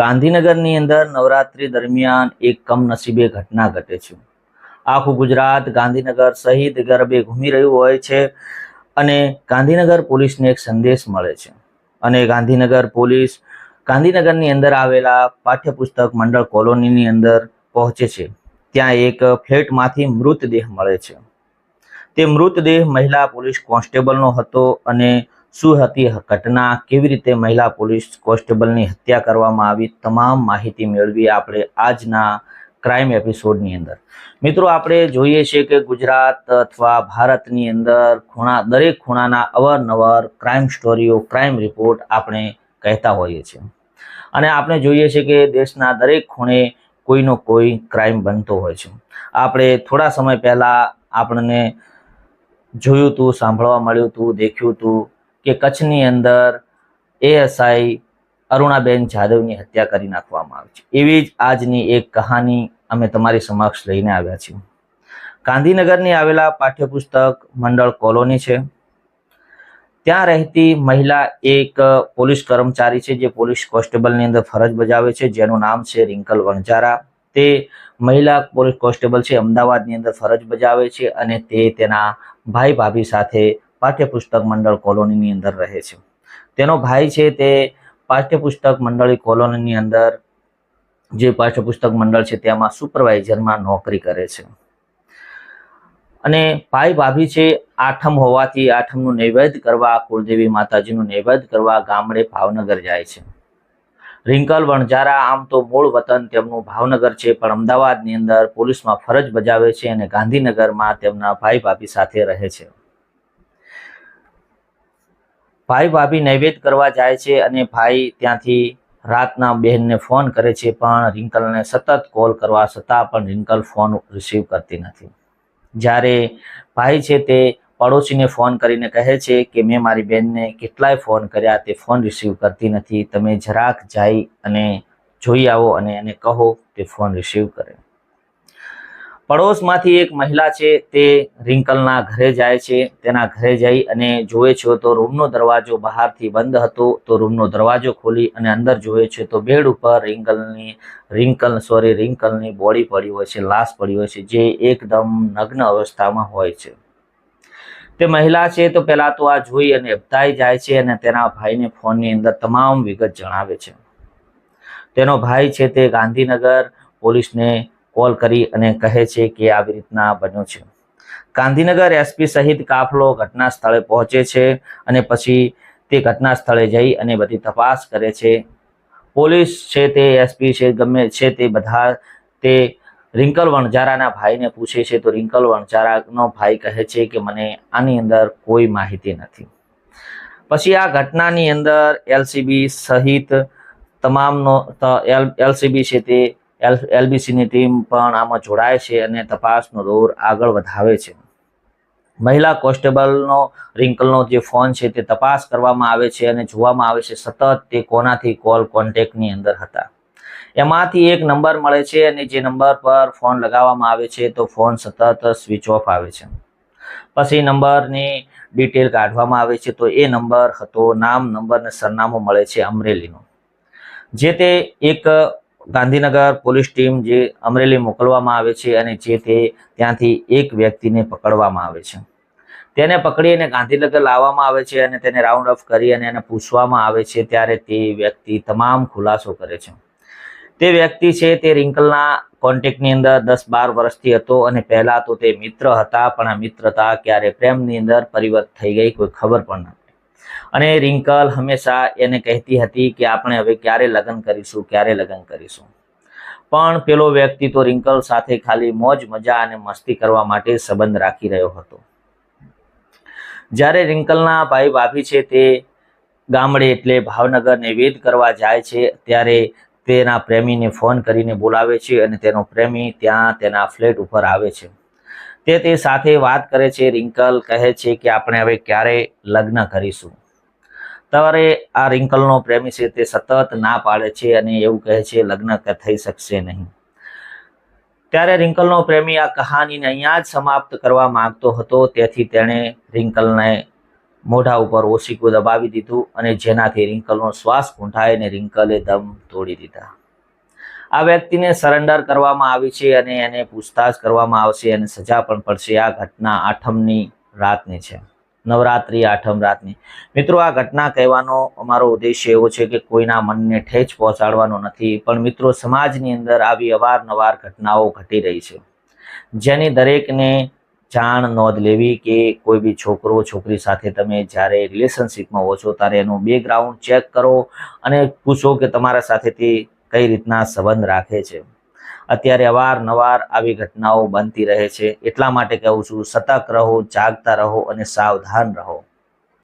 ગાંધીનગરની અંદર નવરાત્રી દરમિયાન એક કમનસીબે ઘટના ઘટે છે. આખું ગુજરાત ગાંધીનગર સહિત ગરબે ઘૂમી રહ્યું હોય છે અને ગાંધીનગર પોલીસને એક સંદેશ મળે છે. અને ગાંધીનગર પોલીસ ગાંધીનગરની અંદર આવેલા પાઠ્યપુસ્તક મંડળ કોલોનીની અંદર પહોંચે છે. ત્યાં એક ફ્લેટમાંથી મૃતદેહ મળે છે. તે મૃતદેહ મહિલા પોલીસ કોન્સ્ટેબલનો હતો અને શું હતી ઘટના? કેવી રીતે મહિલા પોલીસ કોન્સ્ટેબલની હત્યા કરવામાં આવી? તમામ માહિતી મેળવી આપણે આજના ક્રાઇમ એપિસોડની અંદર. મિત્રો, આપણે જોઈએ છીએ કે ગુજરાત અથવા ભારતની અંદર ખૂણા, દરેક ખૂણાના અવારનવાર ક્રાઇમ સ્ટોરીઓ, ક્રાઇમ રિપોર્ટ આપણે કહેતા હોઈએ છીએ. અને આપણે જોઈએ છીએ કે દેશના દરેક ખૂણે કોઈનો કોઈ ક્રાઇમ બનતો હોય છે. આપણે થોડા સમય પહેલાં આપણને જોયું હતું, સાંભળવા મળ્યું હતું, દેખ્યું હતું કે કચ્છની અંદર એએસઆઈ અરુણાબેન જાદવની હત્યા કરી નાખવામાં આવી છે. એવી જ આજની એક કહાની અમે તમારી સમક્ષ લઈને આવ્યા છીએ. ગાંધીનગરની આવેલા પાઠ્યપુસ્તક મંડળ કોલોની છે. ત્યાં રહેતી મહિલા એક પોલીસ કર્મચારી છે, જે પોલીસ કોન્સ્ટેબલની અંદર ફરજ બજાવે છે. જેનું નામ છે રિંકલ વણજારા તે મહિલા પોલીસ કોન્સ્ટેબલ છે, અમદાવાદની અંદર ફરજ બજાવે છે અને તે તેના ભાઈ ભાભી સાથે પાઠ્યપુસ્તક મંડળ કોલોનીની અંદર રહે છે. તેનો ભાઈ છે તે પાઠ્યપુસ્તક મંડળી કોલોનીની અંદર જે પાઠ્યપુસ્તક મંડળ છે તેમાં સુપરવાઇઝરમાં નોકરી કરે છે. અને ભાઈ ભાભી છે આઠમ હોવાથી આઠમનું નૈવેદ્ય કરવા, કુળદેવી માતાજીનું નૈવેદ્ય કરવા ગામડે ભાવનગર જાય છે. રિંકલ, વણઝારા આમ તો મૂળ વતન તેમનું ભાવનગર છે, પણ અમદાવાદની અંદર પોલીસમાં ફરજ બજાવે છે અને ગાંધીનગરમાં તેમના ભાઈ ભાભી સાથે રહે છે. ભાઈ ભાભી નૈવેદ્ય કરવા જાય છે અને ભાઈ ત્યાંથી રાતના બહેનને ફોન કરે છે, પણ રિંકલને સતત કોલ કરવા છતાં પણ રિંકલ ફોન રિસીવ કરતી નથી. જ્યારે ભાઈ છે તે પડોશીને ફોન કરીને કહે છે કે, મેં મારી બહેનને કેટલાય ફોન કર્યા, તે ફોન રિસીવ કરતી નથી. તમે જરાક જઈ અને જોઈ આવો અને એને કહો, તે ફોન રિસીવ કરે. પડોશમાંથી એક મહિલા છે, તે રિંકલના ઘરે જાય છે. તેના ઘરે જઈ અને જોવે છે તો રૂમનો દરવાજો બહારથી બંધ હતો. તો રૂમનો દરવાજો ખોલી અને અંદર જોવે છે તો બેડ ઉપર રિંકલની, રિંકલ સોરી રિંકલની બોડી પડી હોય છે, લાશ પડી હોય છે, જે એકદમ નગ્ન અવસ્થામાં હોય છે. તે મહિલા છે તો પહેલાં તો આ જોઈ અને અબતાઈ જાય છે અને તેના ભાઈને ફોનની અંદર તમામ વિગત જણાવે છે. તેનો ભાઈ છે તે ગાંધીનગર પોલીસને કોલ કરી અને કહે છે કે આવી રીતના બન્યું છે. ગાંધીનગર એસપી સહિત કાફલો ઘટના સ્થળે પહોંચે છે અને પછી તે ઘટના સ્થળે જઈ અને બધી તપાસ કરે છે. પોલીસ છે તે એસપી છે, ગમે છે તે બધા તે રિંકલ વણઝારાના ભાઈને પૂછે છે તો રિંકલ વણઝારાનો ભાઈ કહે છે કે મને આની અંદર કોઈ માહિતી નથી. પછી આ ઘટનાની અંદર એલસીબી સહિત તમામનો એલસીબી છે તે એલ એલબીસીની ટીમ પણ આમાં જોડાય છે અને તપાસનો દોર આગળ વધાવે છે. મહિલા કોન્સ્ટેબલનો રિંકલનો જે ફોન છે તે તપાસ કરવામાં આવે છે અને જોવામાં આવે છે સતત તે કોનાથી કોલ કોન્ટેક્ટની અંદર હતા. એમાંથી એક નંબર મળે છે અને જે નંબર પર ફોન લગાવવામાં આવે છે તો ફોન સતત સ્વિચ ઓફ આવે છે. પછી નંબરની ડિટેલ કાઢવામાં આવે છે તો એ નંબર હતો, નામ, નંબર અને સરનામું મળે છે અમરેલીનો. જે તે એક ગાંધીનગર પોલીસ ટીમ જે અમરેલી મોકલવામાં આવે છે અને જે તે ત્યાંથી એક વ્યક્તિને પકડવામાં આવે છે. તેને પકડી અને ગાંધીનગર લાવવામાં આવે છે અને તેને રાઉન્ડ અપ કરી અને એને પૂછવામાં આવે છે ત્યારે તે વ્યક્તિ તમામ ખુલાસો કરે છે. તે વ્યક્તિ છે તે રિંકલના કોન્ટેક્ટની અંદર દસ બાર વર્ષથી હતો અને પહેલાં તો તે મિત્ર હતા પણ આ મિત્રતા ક્યારે પ્રેમની અંદર પરિવર્ત થઈ ગઈ કોઈ ખબર પણ નથી અને રિંકલ હંમેશા એને કહેતી હતી કે આપણે હવે ક્યારે લગ્ન કરીશું, ક્યારે લગ્ન કરીશું. પણ પેલો વ્યક્તિ તો રિંકલ સાથે ખાલી મોજ, મજા અને મસ્તી કરવા માટે સંબંધ રાખી રહ્યો હતો. જ્યારે રિંકલના ભાઈ ભાભી છે તે ગામડે એટલે ભાવનગર નૈવેદ કરવા જાય છે, ત્યારે તેના પ્રેમીને ફોન કરીને બોલાવે છે અને તેનો પ્રેમી ત્યાં તેના ફ્લેટ ઉપર આવે છે. તે તે સાથે વાત કરે છે, રિંકલ કહે છે કે આપણે હવે ક્યારે લગ્ન કરીશું. ત્યારે આ રિંકલનો પ્રેમી છે તે સતત ના પાડે છે અને એવું કહે છે, લગ્ન થઈ શકશે નહીં. ત્યારે રિંકલનો પ્રેમી આ કહાનીને અહીંયા જ સમાપ્ત કરવા માંગતો હતો. તેથી તેણે રિંકલને મોઢા ઉપર ઓશીકું દબાવી દીધું અને જેનાથી રિંકલનો શ્વાસ કૂંઠાય અને રિંકલે દમ તોડી દીધા. આ વ્યક્તિને સરેન્ડર કરવામાં આવી છે અને એને પૂછતાછ કરવામાં આવશે અને સજા પણ પડશે. આ ઘટના આઠમની રાતની છે. નવરાત્રી, આઠમ રાતની. મિત્રો, આ ઘટના કહેવાનો અમારો ઉદ્દેશ્ય એવો છે કે કોઈના મનને ઠેચ પહોંચાડવાનો નથી, પણ મિત્રો, સમાજની અંદર આવી અવારનવાર ઘટનાઓ ઘટી રહી છે. જેની દરેકને જાણ નોંધ લેવી કે કોઈ બી છોકરો, છોકરી સાથે તમે જ્યારે રિલેશનશિપમાં હો છો, ત્યારે એનું બેકગ્રાઉન્ડ ચેક કરો અને પૂછો કે તમારા સાથે તે કઈ રીતના સંબંધ રાખે છે. અત્યારે અવારનવાર આવી ઘટનાઓ બનતી રહે છે. એટલા માટે કહું છું, સતર્ક રહો, જાગતા રહો અને સાવધાન રહો.